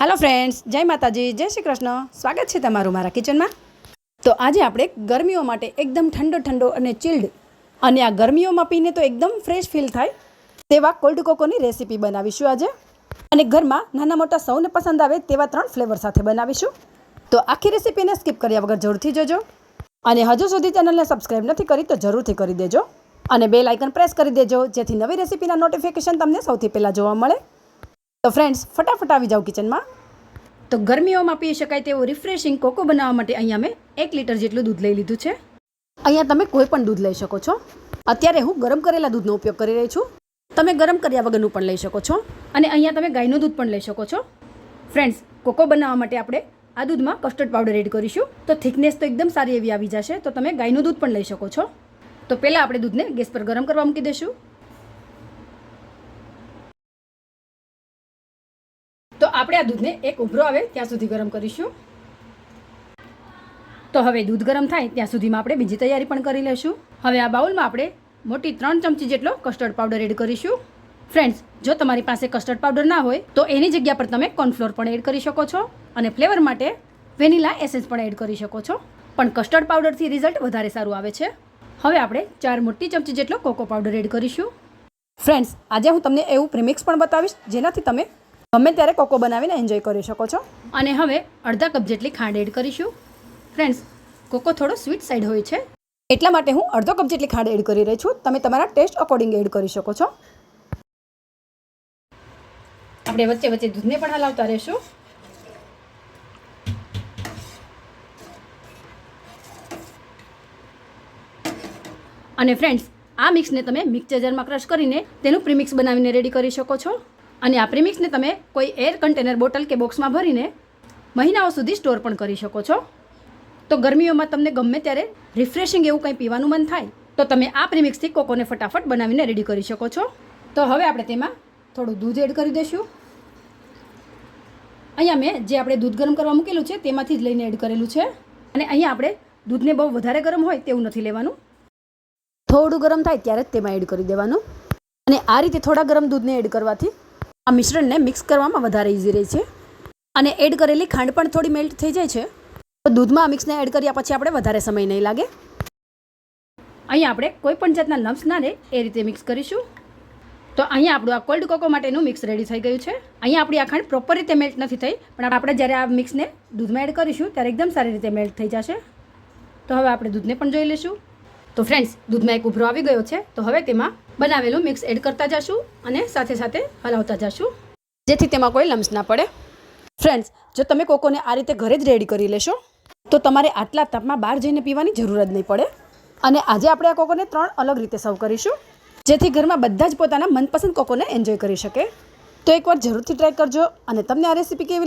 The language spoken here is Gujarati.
હેલો ફ્રેન્ડ્સ જય માતાજી. જય શ્રી કૃષ્ણ. સ્વાગત છે તમારું મારા કિચનમાં. તો આજે આપણે ગરમીઓ માટે એકદમ ઠંડો ઠંડો અને ચિલ્ડ અને આ ગરમીઓમાં પીને તો એકદમ ફ્રેશ ફીલ થાય તેવા કોલ્ડ કોકોની રેસીપી બનાવીશું આજે. અને ઘરમાં નાના મોટા સૌને પસંદ આવે તેવા ત્રણ ફ્લેવર સાથે બનાવીશું. તો આખી રેસીપીને સ્કીપ કર્યા વગર જરૂરથી જોજો. અને હજુ સુધી ચેનલને સબસ્ક્રાઈબ નથી કરી તો જરૂરથી કરી દેજો. અને બે લાઇકન પ્રેસ કરી દેજો, જેથી નવી રેસીપીના નોટિફિકેશન તમને સૌથી પહેલાં જોવા મળે. તો ફ્રેન્ડ્સ ફટાફટ આવી જાઓ કિચનમાં તો ગરમીઓમાં પી શકાય તેવું રિફ્રેશિંગ કોકો બનાવવા માટે અહીંયા મેં એક લીટર જેટલું દૂધ લઈ લીધું છે. અહીંયા તમે કોઈ પણ દૂધ લઈ શકો છો. અત્યારે હું ગરમ કરેલા દૂધનો ઉપયોગ કરી રહી છું. તમે ગરમ કર્યા વગરનું પણ લઈ શકો છો. અને અહીંયા તમે ગાયનું દૂધ પણ લઈ શકો છો. ફ્રેન્ડ્સ કોકો બનાવવા માટે આપણે આ દૂધમાં કસ્ટર્ડ પાવડર એડ કરીશું. તો થિકનેસ તો એકદમ સારી એવી આવી જશે તો તમે ગાયનું દૂધ પણ લઈ શકો છો. તો પહેલાં આપણે દૂધને ગેસ પર ગરમ કરવા મૂકી દઈશું તો આપણે આ દૂધને એક ઉભરો આવે, ત્યાં સુધી ગરમ કરીશું. તો હવે દૂધ ગરમ થાય, ત્યાં સુધીમાં આપણે બીજી તૈયારી પણ કરી લઈશું. હવે આ બાઉલમાં આપણે મોટી ત્રણ ચમચી જેટલો કસ્ટર્ડ પાવડર એડ કરીશું. ફ્રેન્ડ્સ, જો તમારી પાસે કસ્ટર્ડ પાવડર ના હોય, તો એની જગ્યા પર તમે કોર્નફ્લોર પણ એડ કરી શકો છો અને ફ્લેવર માટે વેનીલા એસેન્સ પણ એડ કરી શકો છો. પણ કસ્ટર્ડ પાવડરથી રિઝલ્ટ વધારે સારું આવે છે. હવે આપણે ચાર મોટી ચમચી જેટલો કોકો પાવડર એડ કરીશું. ફ્રેન્ડ્સ, આજે હું તમને એવું પ્રીમિક્સ પણ બતાવીશ જેનાથી તમે ગમે ત્યારે કોકો બનાવીને એન્જોય કરી શકો છો. અને હવે અડધા કપ જેટલી ખાંડ એડ કરીશું. ફ્રેન્ડ્સ કોકો થોડો સ્વીટ સાઈડ હોય છે. એટલા માટે હું અડધો કપ જેટલી ખાંડ એડ કરી રહી છું. તમે તમારા ટેસ્ટ અકોર્ડિંગ એડ કરી શકો છો. આપણે વચ્ચે વચ્ચે દૂધને પણ હલાવતા રહેશું. અને ફ્રેન્ડ્સ આ મિક્સને તમે મિક્સર જારમાં ક્રશ કરીને તેનું પ્રીમિક્સ બનાવીને રેડી કરી શકો છો. અને આ પ્રીમિક્સને તમે કોઈ એર કન્ટેનર બોટલ કે બોક્સમાં ભરીને મહિનાઓ સુધી સ્ટોર પણ કરી શકો છો. તો ગરમીઓમાં તમને ગમે ત્યારે રિફ્રેશિંગ એવું કંઈ પીવાનું મન થાય, તો તમે આ પ્રીમિક્સથી કોકોને ફટાફટ બનાવીને રેડી કરી શકો છો. તો હવે આપણે તેમાં થોડું દૂધ એડ કરી દઈશું. અહીંયા મેં જે આપણે દૂધ ગરમ કરવા મૂકેલું છે, તેમાંથી જ લઈને એડ કરેલું છે. અને અહીંયા આપણે દૂધને બહુ વધારે ગરમ હોય તેવું નથી લેવાનું. થોડું ગરમ થાય ત્યારે જ તેમાં એડ કરી દેવાનું. અને આ રીતે થોડા ગરમ દૂધને એડ કરવાથી આ મિશ્રણને મિક્સ કરવામાં વધારે ઇઝી રહે છે. અને એડ કરેલી ખાંડ પણ થોડી મેલ્ટ થઈ જાય છે. તો દૂધમાં આ મિક્સને એડ કર્યા પછી આપણે વધારે સમય નહીં લાગે. અહીંયા આપણે કોઈ પણ જાતના લમ્સ ના રહે એ રીતે મિક્સ કરીશું. તો અહીંયા આપણું આ કોલ્ડ કોકો માટેનું મિક્સ રેડી થઈ ગયું છે. અહીંયા આપણી આ ખાંડ પ્રોપર રીતે મેલ્ટ નથી થઈ, પણ આપણે જ્યારે આ મિક્સને દૂધમાં એડ કરીશું ત્યારે એકદમ સારી રીતે મેલ્ટ થઈ જશે. તો હવે આપણે દૂધને પણ જોઈ લઈશું. તો ફ્રેન્ડ્સ દૂધમાં એક ઉભરો આવી ગયો છે. તો હવે તેમાં બનાવેલું મિક્સ એડ કરતા જશું અને સાથે સાથે હલાવતા જશું. જેથી તેમાં કોઈ લમ્સ ના પડે. ફ્રેન્ડ્સ જો તમે કોકોને આ રીતે ઘરે જ રેડી કરી લેશો, તો તમારે આટલા તાપમાં બહાર જઈને પીવાની જરૂર જ નહીં પડે. અને આજે આપણે આ કોકોને ત્રણ અલગ રીતે સર્વ કરીશું, જેથી ઘરમાં બધા જ પોતાના મનપસંદ કોકોને એન્જોય કરી શકે. તો એકવાર જરૂરથી ટ્રાય કરજો અને તમને આ રેસીપી કેવી લાગે